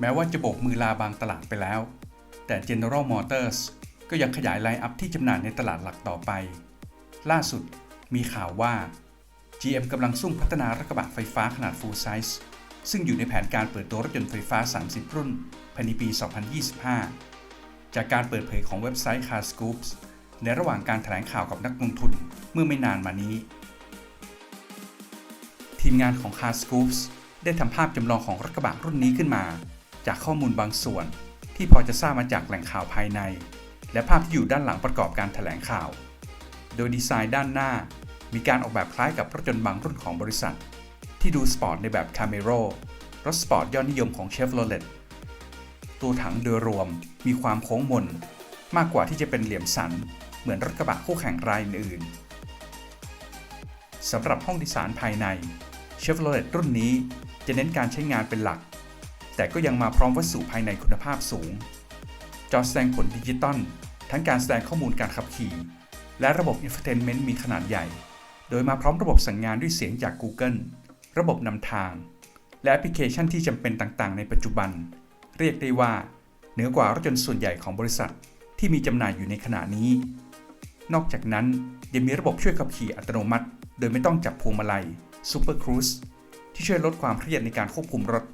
แม้ว่าจะโบกมือลาบางตลาดไปแล้ว แต่ General Motors ก็ยังขยายไลน์อัพที่จำหน่ายในตลาดหลักต่อไป ล่าสุดมีข่าวว่า GM กำลังซุ่มพัฒนารถกระบะไฟฟ้าขนาด full size ซึ่งอยู่ในแผนการเปิดตัวรถยนต์ไฟฟ้า 30 รุ่นภายในปี 2025 จากการเปิดเผยของเว็บไซต์ Car Scoops ในระหว่างการแถลงข่าวกับนักลงทุนเมื่อไม่นานมานี้ ทีมงานของ Car Scoops ได้ทำภาพจำลองของรถกระบะรุ่นนี้ขึ้นมา จากข้อมูลบางส่วน ที่พอจะทราบมาจากแหล่งข่าวภายใน และภาพที่อยู่ด้านหลังประกอบการแถลงข่าว โดยดีไซน์ด้านหน้า มีการออกแบบคล้ายกับรถยนต์บางรุ่นของบริษัท ที่ดูสปอร์ตในแบบ Camaro รถสปอร์ตยอดนิยมของ Chevrolet ตัวถังโดยรวมมีความโค้งมน มากกว่าที่จะเป็นเหลี่ยมสัน เหมือนรถกระบะคู่แข่งรายอื่นสำหรับห้องโดยสารภายใน Chevrolet รุ่นนี้จะเน้นการใช้งานเป็นหลัก แต่ก็ยังมาพร้อมวัสดุภายในคุณภาพสูง จอแสดงผลดิจิตอลทั้งการแสดงข้อมูลการขับขี่ และระบบ Infotainment มีขนาดใหญ่ โดยมาพร้อมระบบสั่งงานด้วยเสียงจาก Google ระบบนำทาง และแอปพลิเคชันที่จำเป็นต่างๆ ในปัจจุบัน เรียกได้ว่า เหนือกว่ารถยนต์ส่วนใหญ่ของบริษัทที่มีจำหน่ายอยู่ในขณะนี้ นอกจากนั้นยังมีระบบช่วยขับขี่อัตโนมัติ โดยไม่ต้องจับพวงมาลัย Super Cruise ที่ช่วยลดความเครียดในการควบคุมรถ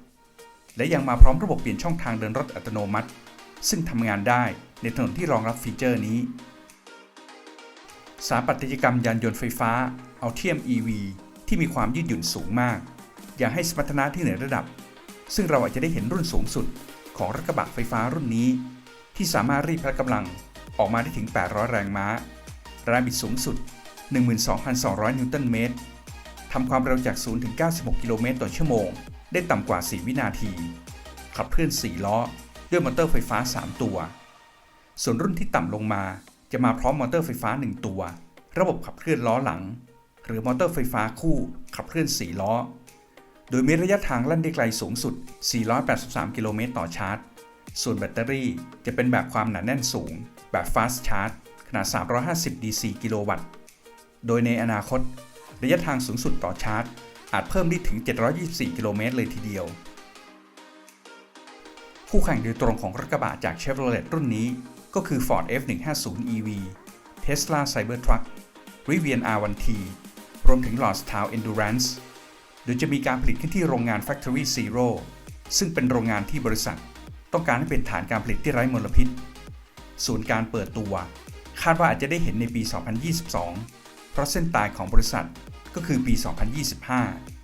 และยังมาพร้อมระบบเปลี่ยนช่องทางเดินรถอัตโนมัติ ซึ่งทำงานได้ในถนนที่รองรับฟีเจอร์นี้สถาปัตยกรรมยานยนต์ไฟฟ้า Altium EV ที่มีความยืดหยุ่นสูงมาก อยังให้สมรรถนะที่เหนือระดับ ซึ่งเราอาจจะได้เห็นรุ่นสูงสุดของรถกระบะไฟฟ้ารุ่นนี้ ที่สามารถรีดพละกำลังออกมาได้ถึง 800 แรงม้า แรงบิดสูงสุด 12,200 นิวตันเมตรทำความเร็วจาก 0 ถึง 96 กิโลเมตรต่อชั่วโมง ได้ต่ำกว่า 4 วินาที ขับเคลื่อน 4 ล้อ ด้วยมอเตอร์ไฟฟ้า 3 ตัว ส่วนรุ่นที่ต่ำลงมาจะมาพร้อมมอเตอร์ไฟฟ้า 1 ตัว ระบบขับเคลื่อนล้อหลัง หรือมอเตอร์ไฟฟ้าคู่ขับเคลื่อน 4 ล้อ โดยมีระยะทางลั่นได้ไกลสูงสุด 483 กิโลเมตรต่อชาร์จ ส่วนแบตเตอรี่จะเป็นแบบความหนาแน่นสูง แบบ Fast Charge ขนาด 350 DC กิโลวัตต์ โดยในอนาคต ระยะทางสูงสุดต่อชาร์จ อาจเพิ่มได้ถึง 724 กิโลเมตรเลยทีเดียว คู่แข่งโดยตรงของรถกระบะจาก Chevrolet รุ่นนี้ ก็คือ Ford F150 EV Tesla Cybertruck Rivian R1T รวมถึง Lordstown Endurance โดยจะมีการผลิตขึ้นที่โรงงาน Factory Zero ซึ่งเป็นโรงงานที่บริษัท ต้องการให้เป็นฐานการผลิตที่ไร้มลพิษ ส่วนการเปิดตัว คาดว่าอาจจะได้เห็นในปี 2022 เพราะเส้นตายของบริษัท ก็คือปี 2025